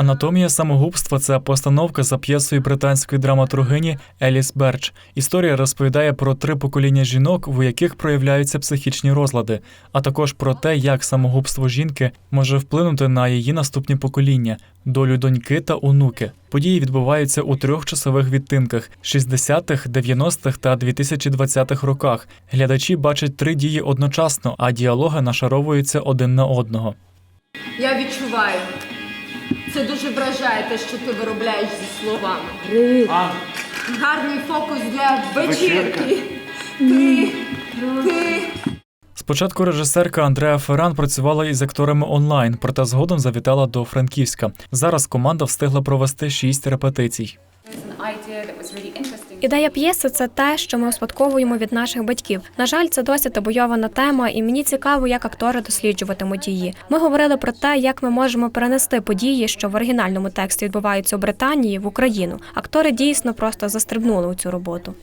Анатомія самогубства це постановка за п'єсою британської драматургині Еліс Берч. Історія розповідає про три покоління жінок, у яких проявляються психічні розлади, а також про те, як самогубство жінки може вплинути на її наступні покоління, долю доньки та онуки. Події відбуваються у трьох часових відтинках: 60-х, 90-х та 2020-х роках. Глядачі бачать три дії одночасно, а діалоги нашаровуються один на одного. Я відчуваю. Це дуже вражає те, що ти виробляєш зі словами. Гарний фокус для вечірки. Ти, ти. Спочатку режисерка Андреа Ферран працювала із акторами онлайн, проте згодом завітала до Франківська. Зараз команда встигла провести шість репетицій. Ідея п'єси це те, що ми успадковуємо від наших батьків. На жаль, це досить табуйована тема, і мені цікаво, як актори досліджуватимуть її. Ми говорили про те, як ми можемо перенести події, що в оригінальному тексті відбуваються у Британії, в Україну. Актори дійсно просто застрибнули у цю роботу.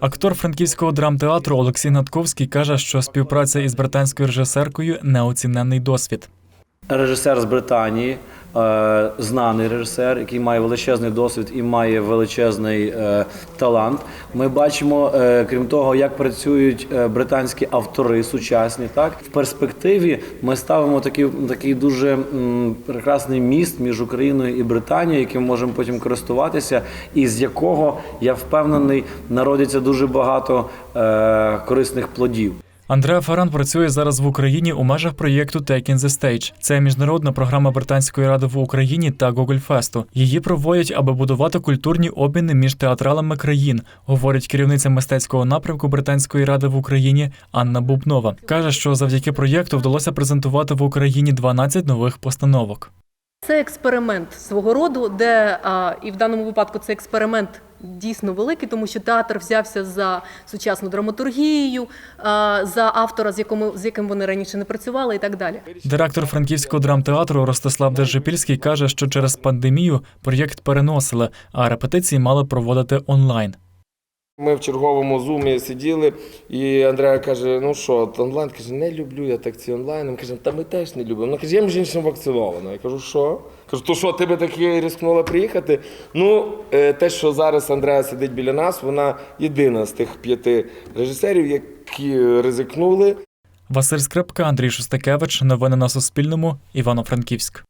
Актор франківського драмтеатру Олексій Натковський каже, що співпраця із британською режисеркою неоціненний досвід. Режисер з Британії, знаний режисер, який має величезний досвід і має величезний е, талант. Ми бачимо, е, крім того, як працюють е, британські автори сучасні. Так в перспективі ми ставимо такий, такий дуже прекрасний міст між Україною і Британією, яким можемо потім користуватися, і з якого я впевнений народиться дуже багато е, корисних плодів. Андреа Ферран працює зараз в Україні у межах проєкту Taking the Stage. Це міжнародна програма Британської ради в Україні та Google Фесту. Її проводять, аби будувати культурні обміни між театралами країн, говорить керівниця мистецького напрямку Британської ради в Україні Анна Бубнова. каже, що завдяки проєкту вдалося презентувати в Україні 12 нових постановок. Це експеримент свого роду, де і в даному випадку це експеримент дійсно великий, тому що театр взявся за сучасну драматургію, за автора, з якому з яким вони раніше не працювали, і так далі. Директор франківського драмтеатру Ростислав Держипільський каже, що через пандемію проєкт переносили, а репетиції мали проводити онлайн. Ми в черговому зумі сиділи, і Андреа каже: ну що, онлайн каже, не люблю я так ці онлайн. Ми кажемо, та ми теж не любимо. Ну каже, я між іншим вакцинована. Я кажу, що? Кажу, то що, ти би таки рискнула приїхати? Ну, е, те, що зараз Андреа сидить біля нас, вона єдина з тих п'яти режисерів, які ризикнули. Василь Скрипка, Андрій Шостакевич. Новини на Суспільному. Івано-Франківськ.